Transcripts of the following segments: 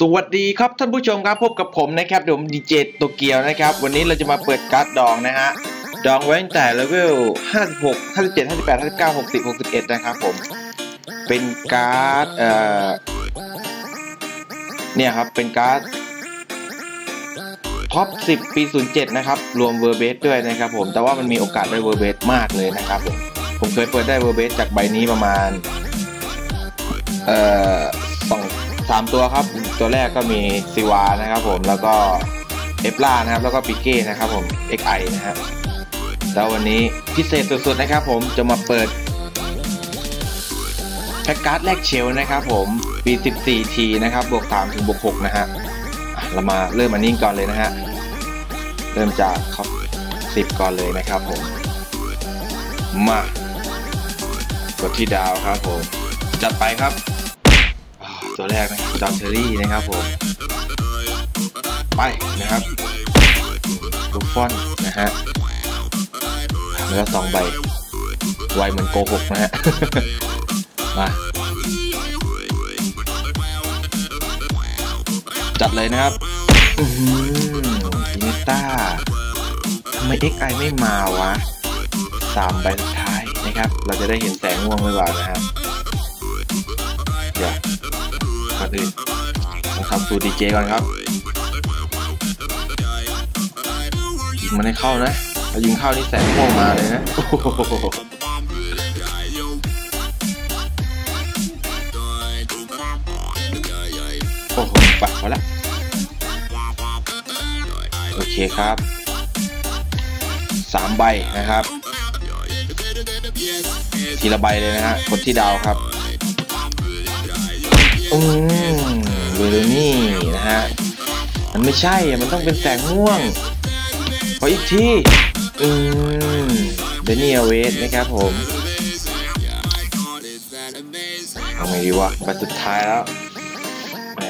สวัสดีครับท่านผู้ชมครับพบกับผมนะครับเดี๋ยวผมดีเจโตเกียวนะครับ วันนี้เราจะมาเปิดการ์ดดองนะฮะดองไว้ตั้งแต่เลเวล56 57 58 59 60 61 นะครับผม เป็นการ์ดเอ่อเนี่ยครับเป็นการ์ดท็อป 10 ปี 07 นะครับ รวมเวอร์เบสด้วยนะครับผม แต่ว่ามันมีโอกาสได้เวอร์เบสมากเลยนะครับผม ผมเคยเปิดได้เวอร์เบสจากใบนี้ประมาณ เอ่อสองสามตัวครับ ตัวแรกก็มีซิวานะครับผมแล้วก็เอฟล่านะครับแล้วก็ปิเก้นะครับผม XI นะฮะแล้ววันนี้พิเศษสุดๆนะครับผมจะมาเปิดแพ็กการ์ดแรกเชลนะครับผมปี 14 ทีนะครับบวก 3 ถึงบวก 6 นะฮะเรามาเริ่มอันนี้ก่อนเลยนะฮะเริ่มจากท็อป10 ก่อนเลยนะครับผม มากดที่ดาวครับผม จัดไปครับ ตัวแรกนะครับจอร์เทอรี่นะครับผมไปนะครับลูกฟอนนะฮะแล้วก็สองใบไวเหมือนโกหกนะฮะมาจัดเลยนะครับอินิต้าทำไม XI ไม่มาวะสามใบสุดท้ายนะครับ เราจะได้เห็นแสงม่วงหรือเปล่านะฮะเดี๋ยว อนอื่นต้องทำสูตรดีเจก่อนครับยิงมันให้เข้านะถ้ายิงเข้านี่แสงม่วงมาเลยนะโอ้โหปัดพอละโอเคครับสามใบนะครับ ทีละใบเลยนะฮะกดที่ดาวครับ อืมเวโรนี่นะฮะ มันไม่ใช่อะมันต้องเป็นแสงม่วง ขออีกทีอืมเดนี่เวสนะครับผมเอาไงดีวะใบสุดท้ายแล้วแหม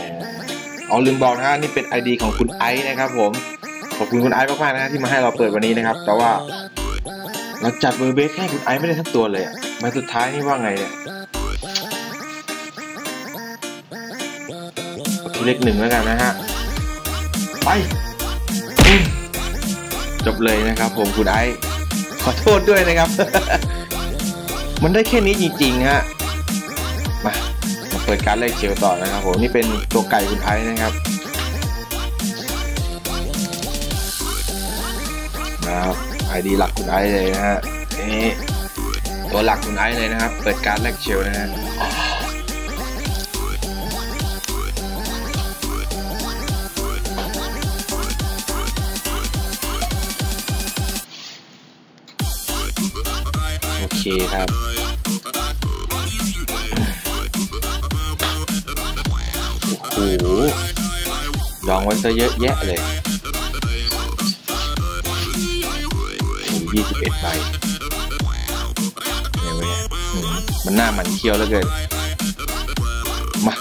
เอาลืมบอกนะฮะนี่เป็น ID ของคุณไอซ์นะครับผมขอบคุณคุณไอซ์มากๆนะฮะที่มาให้เราเปิดวันนี้นะครับ แต่ว่าเราจัดเบอร์เบสให้คุณไอซ์ไม่ได้ทั้งตัวเลยอะใบสุดท้ายนี่ว่าไงเนี่ย เล็กหนึ่งแล้วกันนะฮะ ไปอืมจบเลยนะครับผมคุณไอซ์ขอโทษด้วยนะครับ มันได้แค่นี้จริงๆฮะ มามาเปิดการดเลขเชียวต่อนะครับผมนี่เป็นตัวไก่คุณไอซ์นะครับนะครับไอดีหลักคุณไอซ์เลยนะฮะนี่ตัวหลักคุณไอซ์เลยนะครับ เปิดการดแรกเชียวนะฮะ โอเคครับ โอ้โหดองไว้ซะเยอะแยะเลยยี่สิบเอ็ดใบเนี่ยเว้ยมันหน้าหมันเคี้ยวแล้วเกิน มา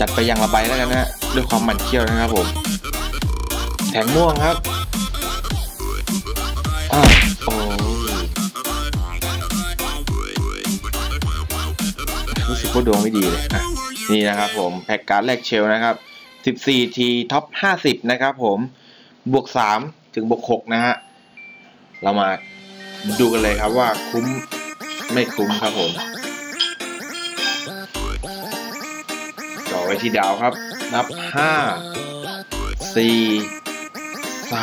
จัดไปอย่างละใบแล้วกันนะด้วยความหมันเคี้ยวนะครับผม แถงม่วงครับ อ้าว กว่าดวงไม่ดีเลยนี่นะครับผมแพ็กการ์ดแรกเชลนะครับ 14 ทีท็อป 50 นะครับผมบวก 3 ถึงบวก 6 นะฮะ เรามาดูกันเลยครับว่าคุ้มไม่คุ้มครับผมจ่อไว้ที่ดาวครับ นับ 5 4 3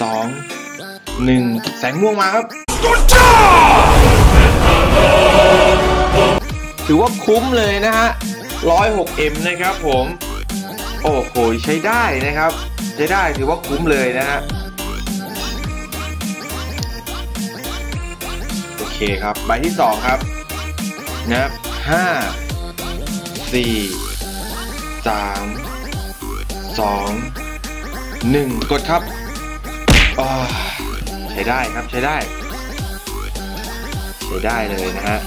2 1 แสงม่วงมาครับ ถือว่าคุ้มเลยนะฮะ 106M นะครับผม โอ้โหใช้ได้นะครับ ใช้ได้ถือว่าคุ้มเลยนะฮะ โอเคครับ ใบที่สองครับนะห้าสี่สามสองหนึ่งกดครับใช้ได้ครับใช้ได้ ใช้ได้เลยนะฮะ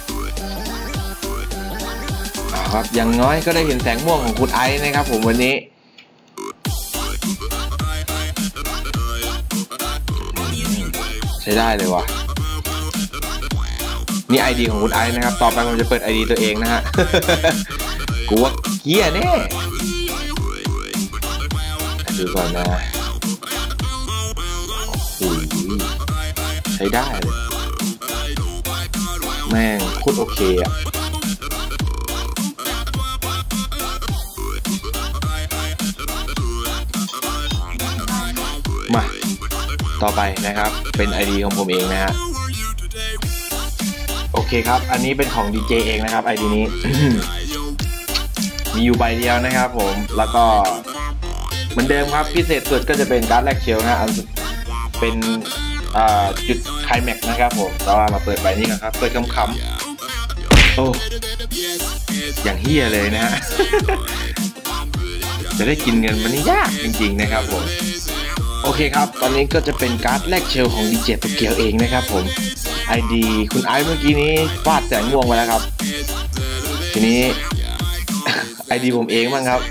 ครับอย่างน้อยก็ได้เห็นแสงม่วงของคุณไอซ์นะครับ ผมวันนี้ใช้ได้เลยว่ะนี่ไอดีของคุณไอซ์นะครับ ต่อไปผมจะเปิดไอดีตัวเองนะฮะกูว่าเฮียแน่ดูก่อนนะโอ้โหใช้ได้เลยแม่งโคตรโอเคอะ ต่อไปนะครับ เป็น ID ของผมเองนะฮะโอเคครับ อันนี้เป็นของ DJ เองนะครับ ID นี้ มีอยู่ใบเดียวนะครับผม แล้วก็เหมือนเดิมครับ พิเศษสุดก็จะเป็นการ์ดแลกเชลนะอันเป็นจุดไคลแม็กนะครับผมแต่ว่ามาเปิดใบนี้กันครับ เปิดคำคำโอ้อย่างเฮียเลยนะฮะ จะได้กินเงินมันนี่ยากจริงๆนะครับผม โอเคครับ ตอนนี้ก็จะเป็นการ์ดแลกเชลของดีเจตัวเกียวเองนะครับผม ID คุณไอซ์เมื่อกี้นี้ฟาดแสงม่วงไปแล้วครับ ทีนี้ ID ผมเองบ้างครับ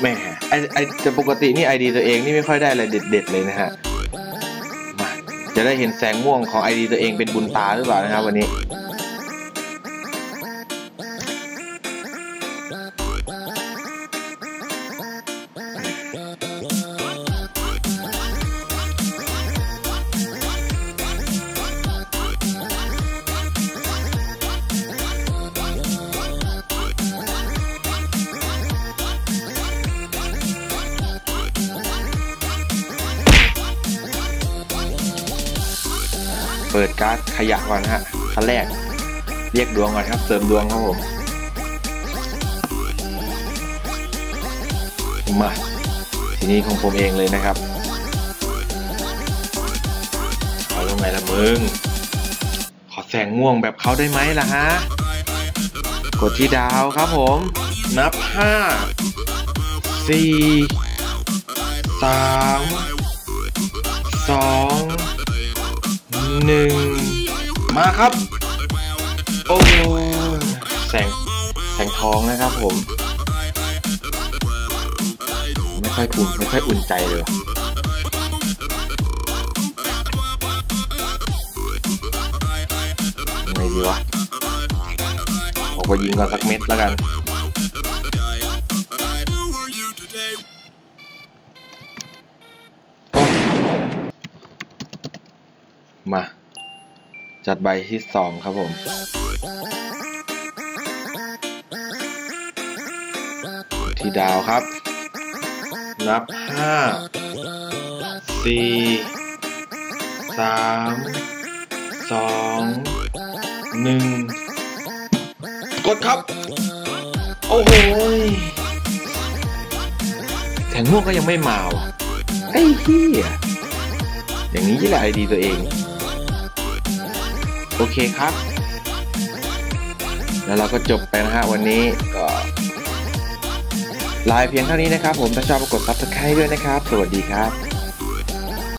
แหม่ไอไอแต่ปกตินี่ ID ตัวเองนี่ไม่ค่อยได้อะไรเด็ด ๆ เลยนะฮะจะได้เห็นแสงม่วงของ ID ตัวเองเป็นบุญตาหรือเปล่านะครับวันนี้ เปิดการ์ดขยะก่อนฮะขั้นแรก เรียกดวงก่อนครับ เสริมดวงครับผม มา ทีนี้ของผมเองเลยนะครับ เอาลงไงละมึง ขอแสงม่วงแบบเขาได้ไหมล่ะฮะ กดที่ดาวครับผม นับห้าสี่สามสอง หนึ่งมาครับ โอ้แสงแสงทองนะครับผม ไม่ค่อยอุ่นไม่ค่อยอุ่นใจเลยว่ะไงดีวะออกไปยิงก่อนสักเม็ดแล้วกัน มา จัดใบที่สองครับผมที่ดาวครับ นับห้าสี่สามสองหนึ่งกดครับ โอ้โหยแสงม่วงก็ยังไม่มาวะไอ้เหี้ยอย่างนี้แหละไอดีตัวเอง โอเคครับ แล้วเราก็จบไปนะฮะวันนี้ก็ไลน์เพียงเท่านี้นะครับ ผมถ้าชอบก็กด subscribe ด้วยนะครับ สวัสดีครับ